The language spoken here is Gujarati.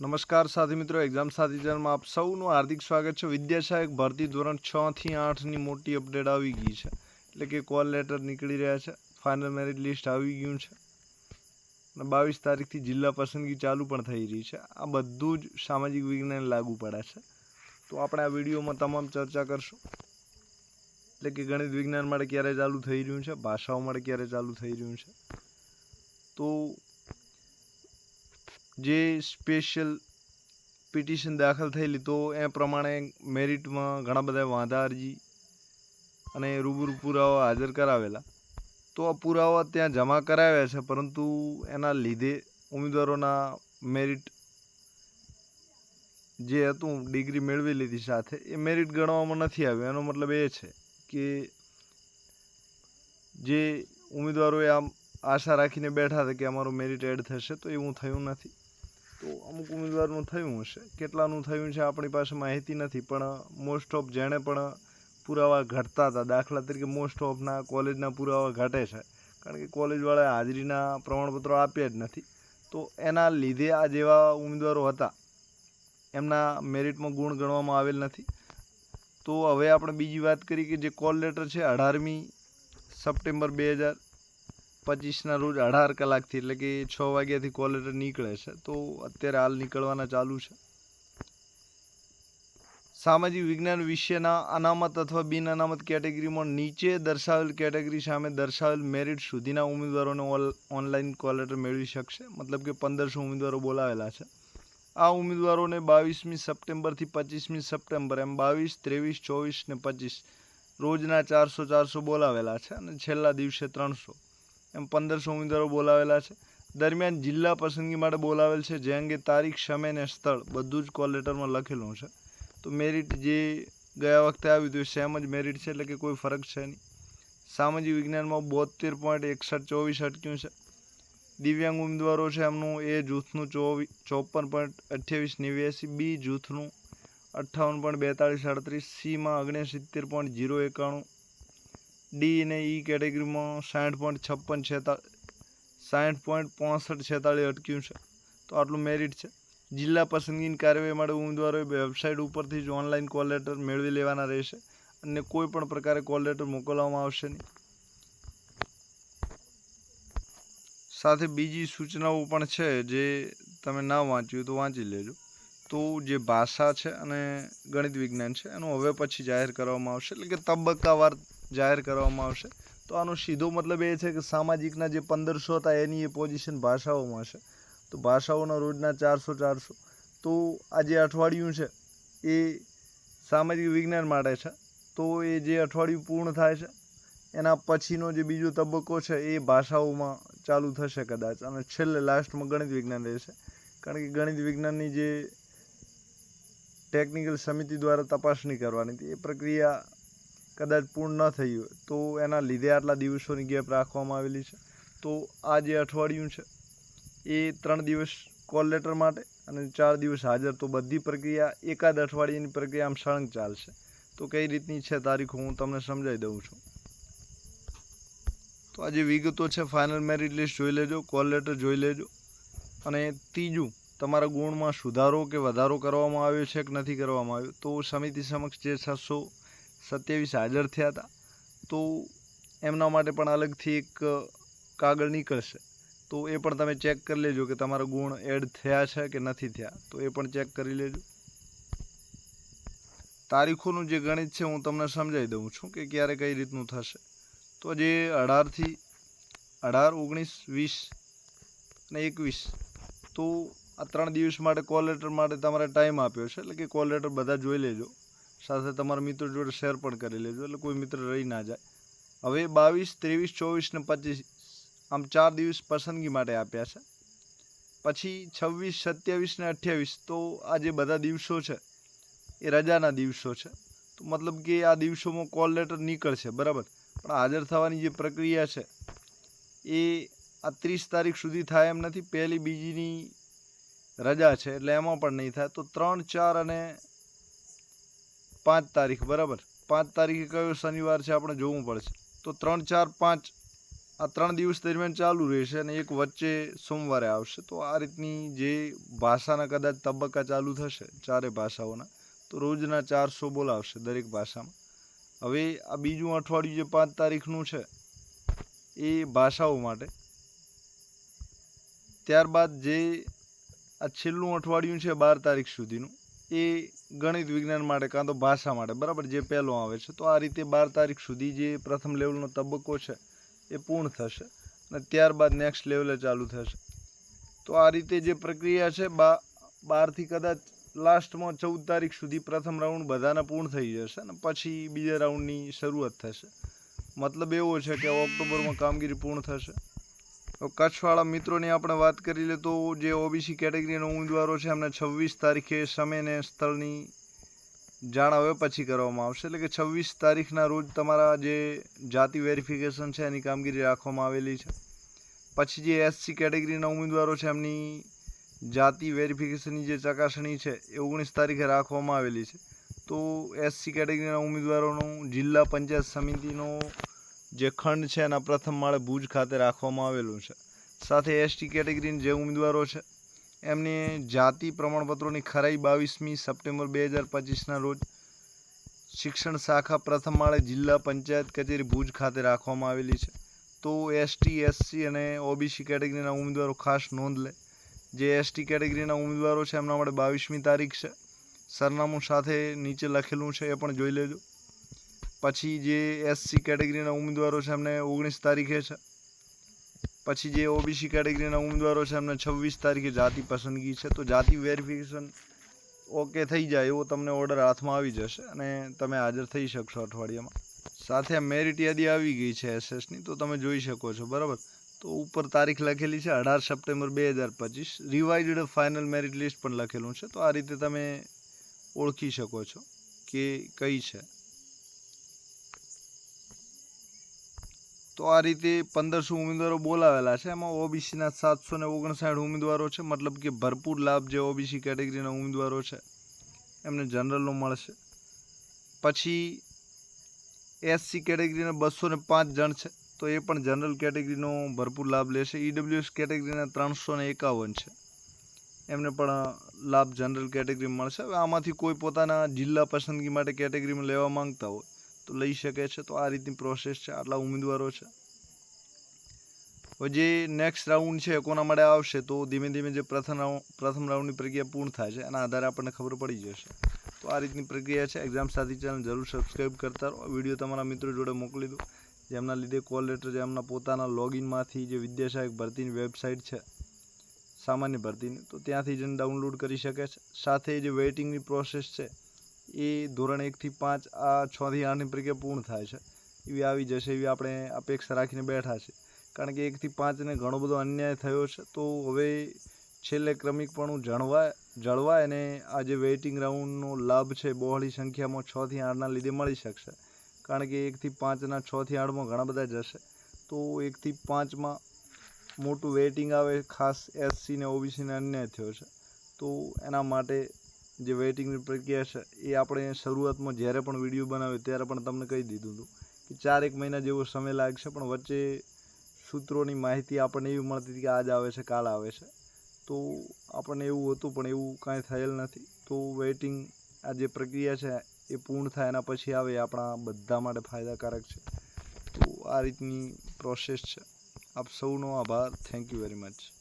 નમસ્કાર સાથી મિત્રો એક્ઝામ સાથી ચેનલમાં આપ સૌનું હાર્દિક સ્વાગત છે. વિદ્યાશાયક ભરતી ધોરણ છ થી આઠની મોટી અપડેટ આવી ગઈ છે. એટલે કે કોલ લેટર નીકળી રહ્યા છે. ફાઇનલ મેરિટ લિસ્ટ આવી ગયું છે. અને બાવીસ તારીખથી જિલ્લા પસંદગી ચાલુ પણ થઈ રહી છે. આ બધું જ સામાજિક વિજ્ઞાન લાગુ પડે છે. તો આપણે આ વિડીયોમાં તમામ ચર્ચા કરશું. એટલે કે ગણિત વિજ્ઞાન માટે ક્યારે ચાલુ થઈ રહ્યું છે? ભાષાઓ માટે ક્યારે ચાલુ થઈ રહ્યું છે? તો જે સ્પેશિયલ પિટિશન દાખલ થયેલી, તો એ પ્રમાણે મેરિટમાં ઘણા બધા વાંધા અરજી અને રૂબરૂ પુરાવા હાજર કરાવેલા. તો આ પુરાવા ત્યાં જમા કરાવ્યા છે, પરંતુ એના લીધે ઉમેદવારોના મેરિટ જે હતું ડિગ્રી મેળવી લીધી સાથે, એ મેરિટ ગણવામાં નથી આવ્યું. એનો મતલબ એ છે કે જે ઉમેદવારોએ આમ આશા રાખીને બેઠા હતા કે અમારું મેરિટ એડ થશે, તો એવું થયું નથી. તો અમુક ઉમેદવારનું થયું હશે. કેટલાનું થયું છે આપણી પાસે માહિતી નથી, પણ મોસ્ટ ઓફ જેણે પણ પુરાવા ઘટતા હતા. દાખલા તરીકે મોસ્ટ ઓફના કોલેજના પુરાવા ઘટે છે. કારણ કે કોલેજવાળાએ હાજરીના પ્રમાણપત્રો આપ્યા જ નથી. તો એના લીધે આ જેવા ઉમેદવારો હતા, એમના મેરિટમાં ગુણ ગણવામાં આવેલ નથી. તો હવે આપણે બીજી વાત કરી કે જે કોલ લેટર છે અઢારમી સપ્ટેમ્બર બે હજાર પચીસના રોજ અઢાર કલાકથી એટલે કે છ વાગ્યાથી કોલ લેટર નીકળે છે. તો અત્યારે હાલ નીકળવાના ચાલુ છે. સામાજિક વિજ્ઞાન વિષયના અનામત અથવા બિન અનામત કેટેગરીમાં નીચે દર્શાવેલ કેટેગરી સામે દર્શાવેલ મેરિટ સુધીના ઉમેદવારોને ઓનલાઈન કોલ લેટર મેળવી શકશે. મતલબ કે પંદરસો ઉમેદવારો બોલાવેલા છે. આ ઉમેદવારોને બાવીસમી સપ્ટેમ્બરથી પચીસમી સપ્ટેમ્બર એમ બાવીસ, ત્રેવીસ, ચોવીસ ને પચીસ રોજના ચારસો ચારસો બોલાવેલા છે અને છેલ્લા દિવસે ત્રણસો. એમ પંદરસો ઉમેદવારો બોલાવેલા છે. દરમિયાન જિલ્લા પસંદગી માટે બોલાવેલ છે. જે અંગે તારીખ, સમય અને સ્થળ બધું જ કોલ લેટરમાં લખેલું છે. તો મેરિટ જે ગયા વખતે આવ્યું હતું એ સેમ જ મેરિટ છે એટલે કે કોઈ ફરક છે નહીં. સામાજિક વિજ્ઞાનમાં બોતેર પોઈન્ટ એકસઠ ચોવીસ અટક્યું છે. દિવ્યાંગ ઉમેદવારો છે એમનું એ જૂથનું ચોવીસ ચોપન પોઈન્ટ અઠ્યાવીસ, નેવ્યાસી, બી જૂથનું અઠ્ઠાવન પોઈન્ટ બેતાળીસ, અડત્રીસ, સીમાં ઓગણસિત્તેર પોઈન્ટ જીરો એકાણું ડી અને ઈ કેટેગરીમાં સાઠ પોઈન્ટ છપ્પન છેતાળીસ સાઠ પોઈન્ટ પોસઠ છેતાળીસ અટક્યું છે. તો આટલું મેરિટ છે. જિલ્લા પસંદગીની કાર્યવાહી માટે ઉમેદવારોએ વેબસાઇટ ઉપરથી જ ઓનલાઈન કોલ લેટર મેળવી લેવાના રહેશે અને કોઈ પણ પ્રકારે કોલ લેટર મોકલવામાં આવશે નહીં. સાથે બીજી સૂચનાઓ પણ છે જે તમે ના વાંચ્યું તો વાંચી લેજો. તો જે ભાષા છે અને ગણિત વિજ્ઞાન છે એનું હવે પછી જાહેર કરવામાં આવશે. એટલે કે તબક્કાવાર જાહેર કરવામાં આવશે. તો આનો સીધો મતલબ એ છે કે સામાજિકના જે પંદરસો હતા એની એ પોઝિશન ભાષાઓમાં છે તો ભાષાઓના રોજના ચારસો ચારસો. તો આ જે અઠવાડિયું છે, એ સામાજિક વિજ્ઞાન માટે છે. તો એ જે અઠવાડિયું પૂર્ણ થાય છે, એના પછીનો જે બીજો તબક્કો છે, એ ભાષાઓમાં ચાલુ થશે કદાચ. અને છેલ્લે લાસ્ટમાં ગણિત વિજ્ઞાન રહેશે. કારણ કે ગણિત વિજ્ઞાનની જે ટેકનિકલ સમિતિ દ્વારા તપાસણી કરવાની હતી, એ પ્રક્રિયા કદાચ પૂર્ણ ન થઈ હોય, તો એના લીધે આટલા દિવસોની ગેપ રાખવામાં આવેલી છે. તો આ જે અઠવાડિયું છે, એ ત્રણ દિવસ કોલ લેટર માટે અને ચાર દિવસ હાજર. તો બધી પ્રક્રિયા, એકાદ અઠવાડિયાની પ્રક્રિયા આમ સળંગ ચાલશે. તો કઈ રીતની છે તારીખો, હું તમને સમજાવી દઉં છું. તો આ જે વિગતો છે ફાઇનલ મેરિટ લિસ્ટ જોઈ લેજો, કોલ લેટર જોઈ લેજો. અને ત્રીજું, તમારા ગુણમાં સુધારો કે વધારો કરવામાં આવ્યો છે કે નથી કરવામાં આવ્યો? તો સમિતિ સમક્ષ જે છસો સત્યાવીસ હાજર થયા હતા. તો એમના માટે પણ અલગથી એક કાગળ નીકળશે. તો એ પણ તમે ચેક કરી લેજો કે તમારા ગુણ એડ થયા છે કે નથી થયા. તો એ પણ ચેક કરી લેજો. તારીખોનું જે ગણિત છે હું તમને સમજાવી દઉં છું કે ક્યારે કઈ રીતનું થશે. તો જે અઢારથી અઢાર, ઓગણીસ, વીસ અને એકવીસ, તો આ ત્રણ દિવસ માટે કોલ લેટર માટે તમારે ટાઈમ આપ્યો છે. એટલે કે કોલ લેટર બધા જોઈ લેજો. સાથે તમારા મિત્રો જોડે શેર પણ કરી લેજો એટલે કોઈ મિત્ર રહી ના જાય. હવે બાવીસ, ત્રેવીસ, ચોવીસ ને પચીસ આમ ચાર દિવસ પસંદગી માટે આપ્યા છે. પછી છવ્વીસ, સત્યાવીસ ને અઠ્યાવીસ તો આ જે બધા દિવસો છે, એ રજાના દિવસો છે. તો મતલબ કે આ દિવસોમાં કોલ લેટર નીકળશે, બરાબર? પણ હાજર થવાની જે પ્રક્રિયા છે, એ આ ત્રીસ તારીખ સુધી થાય એમ નથી. પહેલી બીજીની રજા છે, એટલે એમાં પણ નહીં થાય. તો ત્રણ, ચાર અને પાંચ તારીખ, બરાબર? પાંચ તારીખે કયો શનિવાર છે આપણે જોવું પડશે. તો ત્રણ, ચાર, પાંચ, આ ત્રણ દિવસ દરમિયાન ચાલુ રહેશે અને એક વચ્ચે સોમવારે આવશે. તો આ રીતની જે ભાષાના કદાચ તબક્કા ચાલુ થશે, ચારે ભાષાઓના, તો રોજના ચારસો બોલાવશે દરેક ભાષામાં. હવે આ બીજું અઠવાડિયું જે પાંચ તારીખનું છે, એ ભાષાઓ માટે. ત્યારબાદ જે આ છેલ્લું અઠવાડિયું છે બાર તારીખ સુધીનું એ ગણિત વિજ્ઞાન માટે કાં તો ભાષા માટે, બરાબર, જે પહેલો આવે છે, તો આ રીતે બાર તારીખ સુધી જે પ્રથમ લેવલનો તબક્કો છે, એ પૂર્ણ થશે અને ત્યારબાદ નેક્સ્ટ લેવલે ચાલુ થશે. તો આ રીતે જે પ્રક્રિયા છે, બા, બારથી કદાચ લાસ્ટમાં ચૌદ તારીખ સુધી પ્રથમ રાઉન્ડ બધાના પૂર્ણ થઈ જશે અને પછી બીજા રાઉન્ડની શરૂઆત થશે. મતલબ એવો છે કે ઓક્ટોબરમાં કામગીરી પૂર્ણ થશે. કચ્છવાળા મિત્રોની આપણે વાત કરી લે તો જે ઓબીસી કેટેગરીના ઉમેદવારો છે, એમને છવ્વીસ તારીખે સમયને સ્થળની જાણ હવે પછી કરવામાં આવશે. એટલે કે છવ્વીસ તારીખના રોજ તમારા જે જાતિ વેરિફિકેશન છે, એની કામગીરી રાખવામાં આવેલી છે. પછી જે એસસી કેટેગરીના ઉમેદવારો છે, એમની જાતિ વેરિફિકેશનની જે ચકાસણી છે, એ ઓગણીસ તારીખે રાખવામાં આવેલી છે. તો એસસી કેટેગરીના ઉમેદવારોનું જિલ્લા પંચાયત સમિતિનો જે ખંડ છે એના પ્રથમ માળે ભુજ ખાતે રાખવામાં આવેલું છે. સાથે એસટી કેટેગરીના જે ઉમેદવારો છે, એમને જાતિ પ્રમાણપત્રોની ખરાઈ બાવીસમી સપ્ટેમ્બર બે હજાર પચીસના રોજ શિક્ષણ શાખા પ્રથમ માળે જિલ્લા પંચાયત કચેરી ભુજ ખાતે રાખવામાં આવેલી છે. તો એસટી, એસસી અને ઓબીસી કેટેગરીના ઉમેદવારો ખાસ નોંધ લે. જે એસટી કેટેગરીના ઉમેદવારો છે, એમના માટે બાવીસમી તારીખ છે. સરનામું સાથે નીચે લખેલું છે, એ પણ જોઈ લેજો. પછી જે એસસી કેટેગરીના ઉમેદવારો છે એમને ઓગણીસ તારીખે છે. પછી જે ઓબીસી કેટેગરીના ઉમેદવારો છે એમને છવ્વીસ તારીખે જાતિ પસંદગી છે. તો જાતિ વેરિફિકેશન ઓકે થઈ જાય એવો તમને ઓર્ડર હાથમાં આવી જશે અને તમે હાજર થઈ શકશો અઠવાડિયામાં. સાથે મેરિટ યાદી આવી ગઈ છે એસએસની તો તમે જોઈ શકો છો, બરાબર? તો ઉપર તારીખ લખેલી છે અઢાર સપ્ટેમ્બર બે હજાર પચીસ. રિવાઇઝડ ફાઇનલ મેરિટ લિસ્ટ પણ લખેલું છે. તો આ રીતે તમે ઓળખી શકો છો કે કઈ છે. તો આ રીતે પંદરસો ઉમેદવારો બોલાવેલા છે. એમાં ઓબીસીના સાતસો ને ઓગણસાઠ ઉમેદવારો છે. મતલબ કે ભરપૂર લાભ જે ઓબીસી કેટેગરીના ઉમેદવારો છે, એમને જનરલનો મળશે. પછી એસસી કેટેગરીના બસો ને પાંચ જણ છે, તો એ પણ જનરલ કેટેગરીનો ભરપૂર લાભ લેશે. ઈડબ્લ્યુએસ કેટેગરીના ત્રણસો ને એકાવન છે. એમને પણ લાભ જનરલ કેટેગરી મળશે. હવે આમાંથી કોઈ પોતાના જિલ્લા પસંદગી માટે કેટેગરીમાં લેવા માંગતા હોય તો લઈ શકે છે, તો આ રીતની પ્રોસેસ છે, આટલા ઉમેદવારો છે. હવે નેક્સ્ટ રાઉન્ડ છે, કોના માટે આવશે, તો ધીમે ધીમે જે પ્રથમ પ્રથમ રાઉન્ડની પ્રક્રિયા પૂર્ણ થાય છે, એના આધારે આપણને ખબર પડી જશે. તો આ રીતની પ્રક્રિયા છે એક્ઝામ સાથી ચેનલ જરૂર સબસ્ક્રાઈબ કરતા રહો. વીડિયો તમારા મિત્રો જોડે મોકલી દો જેમના લીધે કોલ લેટર જે એમના પોતાના લોગિનમાંથી જે વિદ્યાસહાયક ભરતીની વેબસાઇટ છે, સામાન્ય ભરતીની, તો ત્યાંથી જઈને ડાઉનલોડ કરી શકે છે. સાથે જે વેઇટિંગની પ્રોસેસ છે એ ધોરણ એકથી પાંચ આ છથી આઠની પ્રક્રિયા પૂર્ણ થાય છે. એવી આવી જશે એવી આપણે અપેક્ષા રાખીને બેઠા છે. કારણ કે એકથી પાંચને ઘણો બધો અન્યાય થયો છે. તો હવે છેલ્લે ક્રમિકપણું જળવાય જળવાય અને આ જે વેઇટિંગ રાઉન્ડનો લાભ છે બહોળી સંખ્યામાં છથી આઠના લીધે મળી શકશે. કારણ કે એકથી પાંચના છથી આઠમાં ઘણા બધા જશે. તો એકથી પાંચમાં મોટું વેઇટિંગ આવે ખાસ એસસીને ઓબીસીને અન્યાય થયો છે. તો એના માટે જે વેઇટિંગની પ્રક્રિયા છે, એ આપણે શરૂઆતમાં જ્યારે પણ વીડિયો બનાવ્યો ત્યારે પણ તમને કહી દીધું હતું કે ચાર એક મહિના જેવો સમય લાગશે પણ વચ્ચે સૂત્રોની માહિતી આપણને એવી મળતી હતી કે આજ આવે છે, કાલ આવે છે. તો આપણને એવું હતું, પણ એવું કાંઈ થયેલ નથી. તો વેઇટિંગ આ જે પ્રક્રિયા છે, એ પૂર્ણ થાય એના પછી આવે આપણા બધા માટે ફાયદાકારક છે. તો આ રીતની પ્રોસેસ છે. આપ સૌનો આભાર. Thank you very much